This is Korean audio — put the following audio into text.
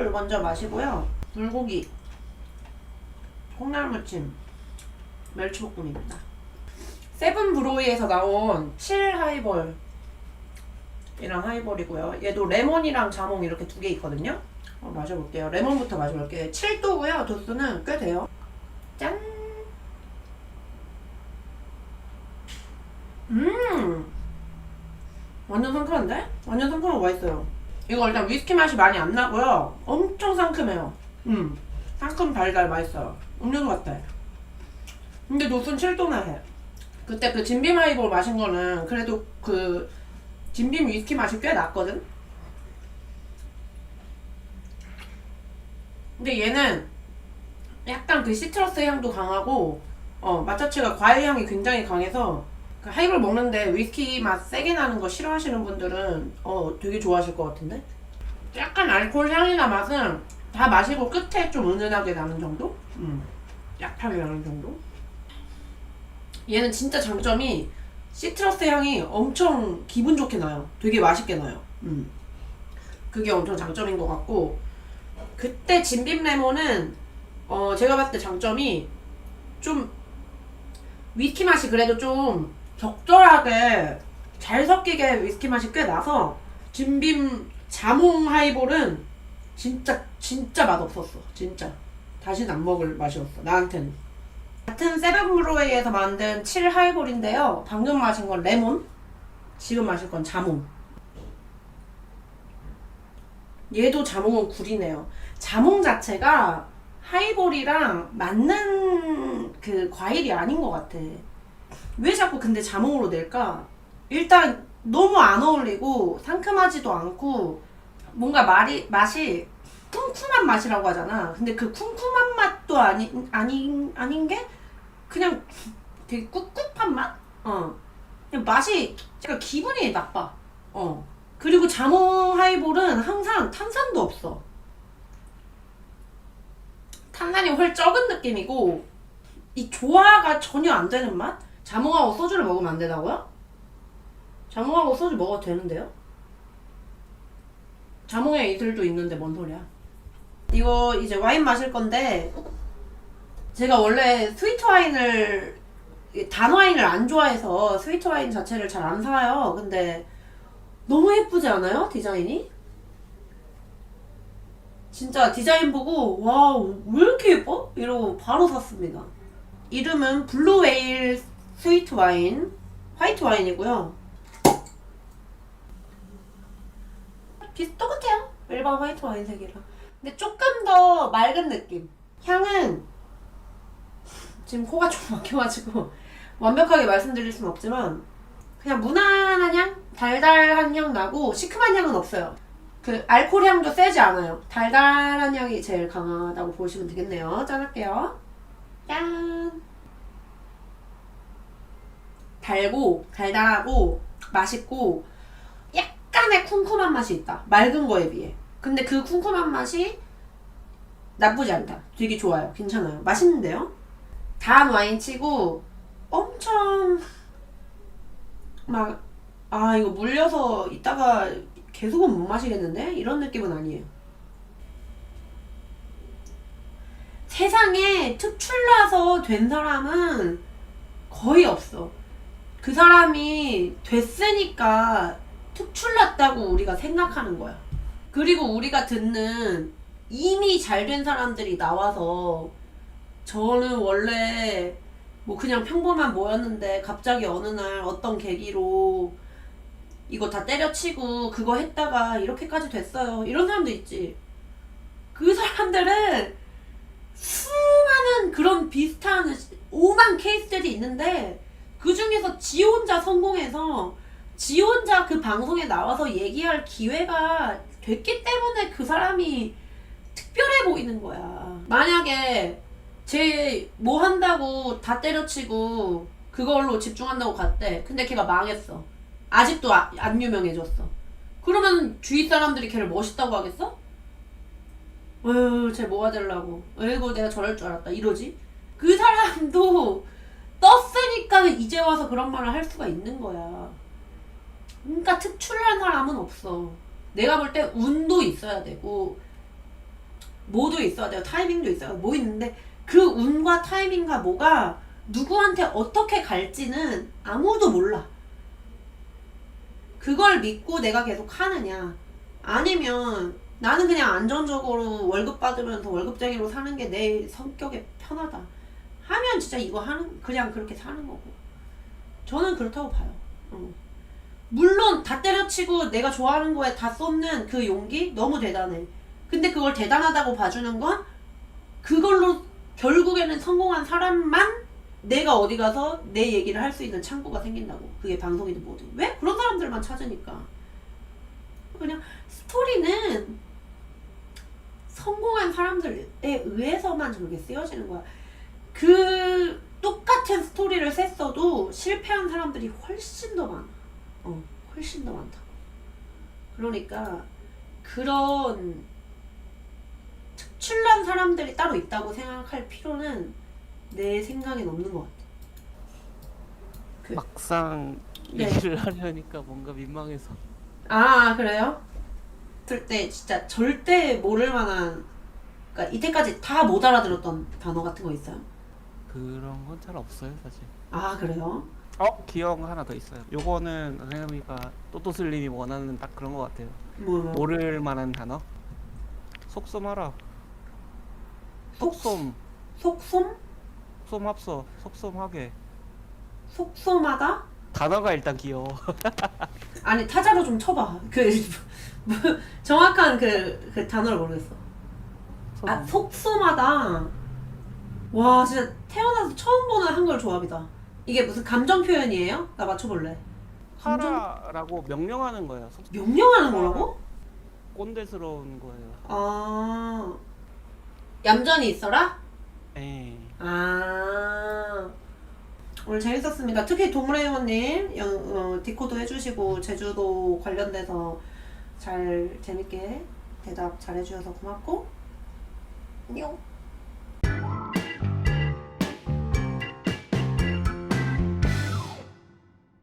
술을 먼저 마시고요. 불고기, 콩나물무침, 멸치볶음입니다. 세븐 브로이에서 나온 7 하이볼 이랑 하이볼이고요. 얘도 레몬이랑 자몽 이렇게 두 개 있거든요. 어, 마셔볼게요. 레몬부터 마셔볼게요. 7도고요. 도수는 꽤 돼요. 짠! 음! 완전 상큼한데? 완전 상큼하고 맛있어요. 이거 일단 위스키 맛이 많이 안 나고요. 엄청 상큼해요. 음. 상큼 달달 맛있어요. 음료수 같아. 근데 도수는 7도나 해. 그때 그 진빔 하이볼 마신 거는 그래도 그 진빔 위스키 맛이 꽤 났거든? 근데 얘는 약간 그 시트러스 향도 강하고 어맛 자체가 과일 향이 굉장히 강해서 그 하이볼 먹는데 위스키 맛 세게 나는 거 싫어하시는 분들은 어 되게 좋아하실 것 같은데? 약간 알코올 향이나 맛은 다 마시고 끝에 좀 은은하게 나는 정도? 음 약하게 나는 정도? 얘는 진짜 장점이 시트러스 향이 엄청 기분 좋게 나요. 되게 맛있게 나요. 음. 그게 엄청 장점인 것 같고 그때 진빔 레몬은 어 제가 봤을 때 장점이 좀 위스키 맛이 그래도 좀 적절하게 잘 섞이게 위스키 맛이 꽤 나서 진빔 자몽 하이볼은 진짜 진짜 맛없었어. 진짜. 다시는 안 먹을 맛이었어. 나한테는. 같은 세븐브로웨이에서 만든 7 하이볼인데요. 방금 마신 건 레몬 지금 마실 건 자몽. 얘도 자몽은 굴이네요. 자몽 자체가 하이볼이랑 맞는 그 과일이 아닌 것 같아. 왜 자꾸 근데 자몽으로 낼까? 일단 너무 안 어울리고 상큼하지도 않고 뭔가 말이, 맛이 쿰쿰한 맛이라고 하잖아. 근데 그 쿰쿰한 맛도 아니, 아닌, 아닌 게 그냥 되게 꿉꿉한 맛? 어. 그냥 맛이 약간 기분이 나빠. 어. 그리고 자몽 하이볼은 항상 탄산도 없어. 탄산이 훨 적은 느낌이고 이 조화가 전혀 안 되는 맛? 자몽하고 소주를 먹으면 안 되다고요? 자몽하고 소주 먹어도 되는데요? 자몽에 이들도 있는데 뭔 소리야? 이거 이제 와인 마실 건데 제가 원래 스위트 와인을 단 와인을 안 좋아해서 스위트 와인 자체를 잘 안 사요. 근데 너무 예쁘지 않아요? 디자인이? 진짜 디자인 보고 와 왜 이렇게 예뻐? 이러고 바로 샀습니다. 이름은 블루웨일 스위트 와인 화이트 와인이고요. 비슷 똑같아요. 일반 화이트 와인 색이랑. 근데 조금 더 맑은 느낌. 향은 지금 코가 좀 막혀가지고 완벽하게 말씀드릴 순 없지만 그냥 무난한 향, 달달한 향 나고 시큼한 향은 없어요. 그 알코올 향도 세지 않아요. 달달한 향이 제일 강하다고 보시면 되겠네요. 짠할게요. 짠. 달고 달달하고 맛있고 약간의 쿰쿰한 맛이 있다. 맑은 거에 비해. 근데 그 쿰쿰한 맛이 나쁘지 않다. 되게 좋아요. 괜찮아요. 맛있는데요? 단 와인 치고 엄청 막 아 이거 물려서 이따가 계속은 못 마시겠는데? 이런 느낌은 아니에요. 세상에 특출나서 된 사람은 거의 없어. 그 사람이 됐으니까 특출났다고 우리가 생각하는 거야. 그리고 우리가 듣는 이미 잘 된 사람들이 나와서 저는 원래 뭐 그냥 평범한 뭐였는데 갑자기 어느 날 어떤 계기로 이거 다 때려치고 그거 했다가 이렇게까지 됐어요. 이런 사람도 있지. 그 사람들은 수많은 그런 비슷한 오만 케이스들이 있는데 그 중에서 지 혼자 성공해서 지 혼자 그 방송에 나와서 얘기할 기회가 됐기 때문에 그 사람이 특별해 보이는 거야. 만약에 제 뭐 한다고 다 때려치고 그걸로 집중한다고 갔대. 근데 걔가 망했어. 아직도 아- 안 유명해졌어. 그러면 주위 사람들이 걔를 멋있다고 하겠어? 어휴, 쟤 뭐가 되려고. 어이구, 내가 저럴 줄 알았다. 이러지? 그 사람도 이제 와서 그런 말을 할 수가 있는 거야. 그러니까 특출난 사람은 없어. 내가 볼 때 운도 있어야 되고, 뭐도 있어야 돼요. 타이밍도 있어요. 뭐 있는데 그 운과 타이밍과 뭐가 누구한테 어떻게 갈지는 아무도 몰라. 그걸 믿고 내가 계속 하느냐. 아니면 나는 그냥 안정적으로 월급 받으면서 월급쟁이로 사는 게 내 성격에 편하다. 하면 진짜 이거 하는, 그냥 그렇게 사는 거고. 저는 그렇다고 봐요. 어. 물론 다 때려치고 내가 좋아하는 거에 다 쏟는 그 용기 너무 대단해. 근데 그걸 대단하다고 봐주는 건 그걸로 결국에는 성공한 사람만 내가 어디 가서 내 얘기를 할 수 있는 창구가 생긴다고. 그게 방송이든 뭐든. 왜? 그런 사람들만 찾으니까. 그냥 스토리는 성공한 사람들에 의해서만 저렇게 쓰여지는 거야. 그 똑같은 스토리를 셌어도 실패한 사람들이 훨씬 더 많아. 어, 훨씬 더 많다. 그러니까 그런 특출난 사람들이 따로 있다고 생각할 필요는 내 생각엔 없는 것 같아. 그- 막상 네. 얘기를 하려니까 뭔가 민망해서 아 그래요? 때 진짜 절대 모를 만한 그러니까 이때까지 다 못 알아들었던 단어 같은 거 있어요? 그런 건 잘 없어요 사실 아 그래요? 어? 기억 하나 더 있어요 요거는 선생님이가 또또슬님이 원하는 딱 그런 것 같아요 뭐, 뭐. 모를 만한 단어 속솜하라 속솜 속솜? 솜 합서 속솜하게 속솜하다? 단어가 일단 귀여워 아니 타자로 좀 쳐봐. 그 뭐, 정확한 그, 그 단어를 모르겠어. 아 속솜하다. 와 진짜 태어나서 처음 보는 한글 조합이다. 이게 무슨 감정 표현이에요? 나 맞춰볼래. 하라라고 명령하는 거예요 속- 명령하는 거라고? 꼰대스러운 거예요 아 얌전히 있어라? 에이 아 오늘 재밌었습니다. 특히 동물의 회원님 영- 어, 디코도 해주시고 제주도 관련돼서 잘 재밌게 대답 잘 해주셔서 고맙고 안녕.